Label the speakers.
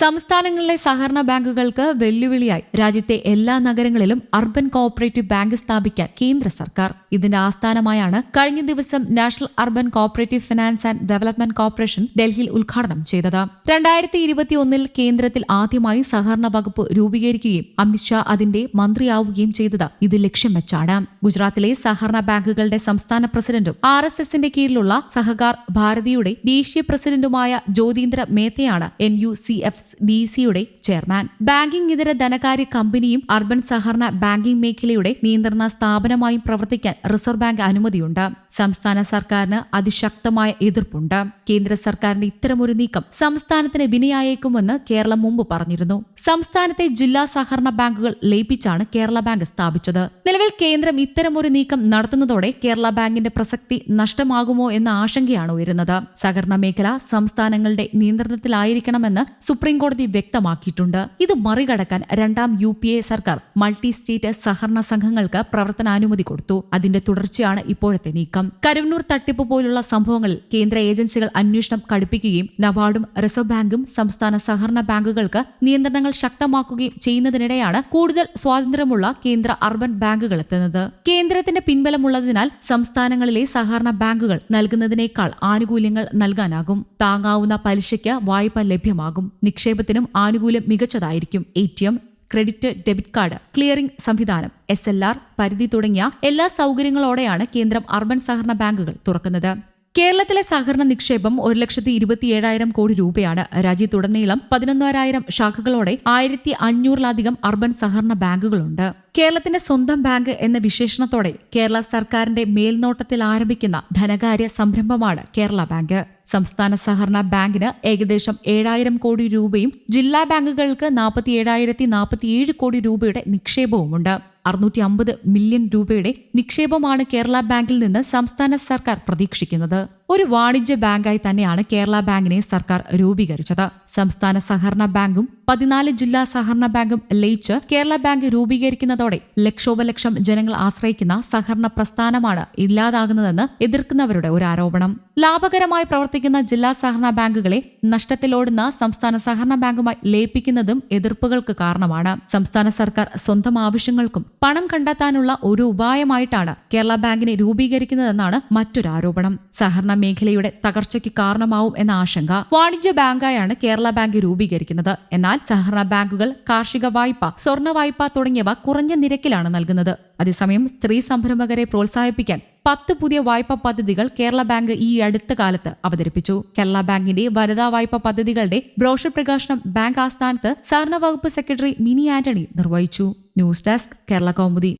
Speaker 1: സംസ്ഥാനങ്ങളിലെ സഹകരണ ബാങ്കുകൾക്ക് വെല്ലുവിളിയായി രാജ്യത്തെ എല്ലാ നഗരങ്ങളിലും അർബൻ കോഓപ്പറേറ്റീവ് ബാങ്ക് സ്ഥാപിക്കാൻ കേന്ദ്ര സർക്കാർ. ഇതിന്റെ ആസ്ഥാനമായാണ് കഴിഞ്ഞ ദിവസം national urban cooperative finance and development corporation ഡൽഹിയിൽ ഉദ്ഘാടനം ചെയ്തത്. രണ്ടായിരത്തി ഇരുപത്തിയൊന്നിൽ കേന്ദ്രത്തിൽ ആദ്യമായി സഹകരണ വകുപ്പ് രൂപീകരിക്കുകയും അമിത്ഷാ അതിന്റെ മന്ത്രിയാവുകയും ചെയ്തത് ഇത് ലക്ഷ്യം വെച്ചാണ്. ഗുജറാത്തിലെ സഹകരണ ബാങ്കുകളുടെ സംസ്ഥാന പ്രസിഡന്റും ആർ എസ് എസിന്റെ കീഴിലുള്ള സഹകാർ ഭാരതിയുടെ ദേശീയ പ്രസിഡന്റുമായ Jyotindra മേത്തയാണ് N U C F D സിയുടെ ചെയർമാൻ. ബാങ്കിംഗ് ഇതര ധനകാര്യ കമ്പനിയും അർബൻ സഹകരണ ബാങ്കിംഗ് മേഖലയുടെ നിയന്ത്രണ സ്ഥാപനമായും പ്രവർത്തിക്കാൻ റിസർവ് ബാങ്ക് അനുമതിയുണ്ട്. സംസ്ഥാന സർക്കാരിന് അതിശക്തമായ എതിർപ്പുണ്ട്. കേന്ദ്ര സർക്കാരിന്റെ ഇത്തരമൊരു നീക്കം സംസ്ഥാനത്തിന് വിനയായേക്കുമെന്ന് കേരളം മുമ്പ് പറഞ്ഞിരുന്നു. സംസ്ഥാനത്തെ ജില്ലാ സഹകരണ ബാങ്കുകൾ ലയിപ്പിച്ചാണ് കേരള ബാങ്ക് സ്ഥാപിച്ചത്. നിലവിൽ കേന്ദ്രം ഇത്തരമൊരു നീക്കം നടത്തുന്നതോടെ കേരള ബാങ്കിന്റെ പ്രസക്തി നഷ്ടമാകുമോ എന്ന ആശങ്കയാണ് ഉയരുന്നത്. സഹകരണ മേഖല സംസ്ഥാനങ്ങളുടെ നിയന്ത്രണത്തിലായിരിക്കണമെന്ന് സുപ്രീം കോടതി വ്യക്തമാക്കിയിട്ടുണ്ട്. ഇത് മറികടക്കാൻ രണ്ടാം യു പി എ സർക്കാർ മൾട്ടി സ്റ്റേറ്റ് സഹകരണ സംഘങ്ങൾക്ക് പ്രവർത്തനാനുമതി കൊടുത്തു. അതിന്റെ തുടർച്ചയാണ് ഇപ്പോഴത്തെ നീക്കം. കരുവന്നൂർ തട്ടിപ്പ് പോലുള്ള സംഭവങ്ങളിൽ കേന്ദ്ര ഏജൻസികൾ അന്വേഷണം കടുപ്പിക്കുകയും നബാർഡും റിസർവ് ബാങ്കും സംസ്ഥാന സഹകരണ ബാങ്കുകൾക്ക് നിയന്ത്രണങ്ങൾ ശക്തമാക്കുകയും ചെയ്യുന്നതിനിടെയാണ് കൂടുതൽ സ്വാതന്ത്ര്യമുള്ള കേന്ദ്ര അർബൻ ബാങ്കുകൾ എത്തുന്നത്. കേന്ദ്രത്തിന്റെ പിൻബലമുള്ളതിനാൽ സംസ്ഥാനങ്ങളിലെ സഹകരണ ബാങ്കുകൾ നൽകുന്നതിനേക്കാൾ ആനുകൂല്യങ്ങൾ നൽകാനാകും. താങ്ങാവുന്ന പലിശയ്ക്ക് വായ്പ ലഭ്യമാകും. നിക്ഷേപത്തിനും ആനുകൂല്യം മികച്ചതായിരിക്കും. A T M credit debit card clearing സംവിധാനം എസ് എൽ ആർ പരിധി തുടങ്ങിയ എല്ലാ സൗകര്യങ്ങളോടെയാണ് കേന്ദ്രം അർബൻ സഹകരണ ബാങ്കുകൾ തുറക്കുന്നത്. കേരളത്തിലെ സഹകരണ നിക്ഷേപം ഒരു ലക്ഷത്തി ഇരുപത്തിയേഴായിരം കോടി രൂപയാണ്. രാജ്യത്തുടനീളം പതിനൊന്നായിരം ശാഖകളോടെ ആയിരത്തി അഞ്ഞൂറിലധികം അർബൻ സഹകരണ ബാങ്കുകളുണ്ട്. കേരളത്തിന്റെ സ്വന്തം ബാങ്ക് എന്ന വിശേഷണത്തോടെ കേരള സർക്കാരിന്റെ മേൽനോട്ടത്തിൽ ആരംഭിക്കുന്ന ധനകാര്യ സംരംഭമാണ് കേരള ബാങ്ക്. സംസ്ഥാന സഹകരണ ബാങ്കിന് ഏകദേശം ഏഴായിരം കോടി രൂപയും ജില്ലാ ബാങ്കുകൾക്ക് നാൽപ്പത്തി ഏഴായിരത്തി നാൽപ്പത്തിയേഴ് കോടി രൂപയുടെ നിക്ഷേപവുമുണ്ട്. അറുന്നൂറ്റി അമ്പത് മില്യൺ രൂപയുടെ നിക്ഷേപമാണ് കേരള ബാങ്കിൽ നിന്ന് സംസ്ഥാന സർക്കാർ പ്രതീക്ഷിക്കുന്നത്. ഒരു വാണിജ്യ ബാങ്കായി തന്നെയാണ് കേരള ബാങ്കിനെ സർക്കാർ രൂപീകരിച്ചത്. സംസ്ഥാന സഹകരണ ബാങ്കും പതിനാല് ജില്ലാ സഹകരണ ബാങ്കും ലയിച്ച് കേരള ബാങ്ക് രൂപീകരിക്കുന്നതോടെ ലക്ഷോപലക്ഷം ജനങ്ങൾ ആശ്രയിക്കുന്ന സഹകരണ പ്രസ്ഥാനമാണ് ഇല്ലാതാകുന്നതെന്ന് എതിർക്കുന്നവരുടെ ഒരു ആരോപണം. ലാഭകരമായി പ്രവർത്തിക്കുന്ന ജില്ലാ സഹകരണ ബാങ്കുകളെ നഷ്ടത്തിലോടുന്ന സംസ്ഥാന സഹകരണ ബാങ്കുമായി ലയിപ്പിക്കുന്നതും എതിർപ്പുകൾക്ക് കാരണമാണ്. സംസ്ഥാന സർക്കാർ സ്വന്തം ആവശ്യങ്ങൾക്കും പണം കണ്ടെത്താനുള്ള ഒരു ഉപായമായിട്ടാണ് കേരള ബാങ്കിനെ രൂപീകരിക്കുന്നതെന്നാണ് മറ്റൊരു ആരോപണം. സഹകരണ മേഖലയുടെ തകർച്ചയ്ക്ക് കാരണമാവും എന്ന ആശങ്ക വാണിജ്യ ബാങ്കായാണ് കേരള ബാങ്ക് രൂപീകരിക്കുന്നത്. എന്നാൽ സഹകരണ ബാങ്കുകൾ കാർഷിക വായ്പ സ്വർണ വായ്പ തുടങ്ങിയവ കുറഞ്ഞ നിരക്കിലാണ് നൽകുന്നത്. അതേസമയം സ്ത്രീ സംരംഭകരെ പ്രോത്സാഹിപ്പിക്കാൻ പത്ത് പുതിയ വായ്പാ പദ്ധതികൾ കേരള ബാങ്ക് ഈ അടുത്ത കാലത്ത് അവതരിപ്പിച്ചു. കേരള ബാങ്കിന്റെ വനിതാ വായ്പാ പദ്ധതികളുടെ ബ്രോഷർ പ്രകാശനം ബാങ്ക് ആസ്ഥാനത്ത് സഹകരണ വകുപ്പ് സെക്രട്ടറി മിനി ആന്റണി നിർവഹിച്ചു. News desk Kerala Kaumudi.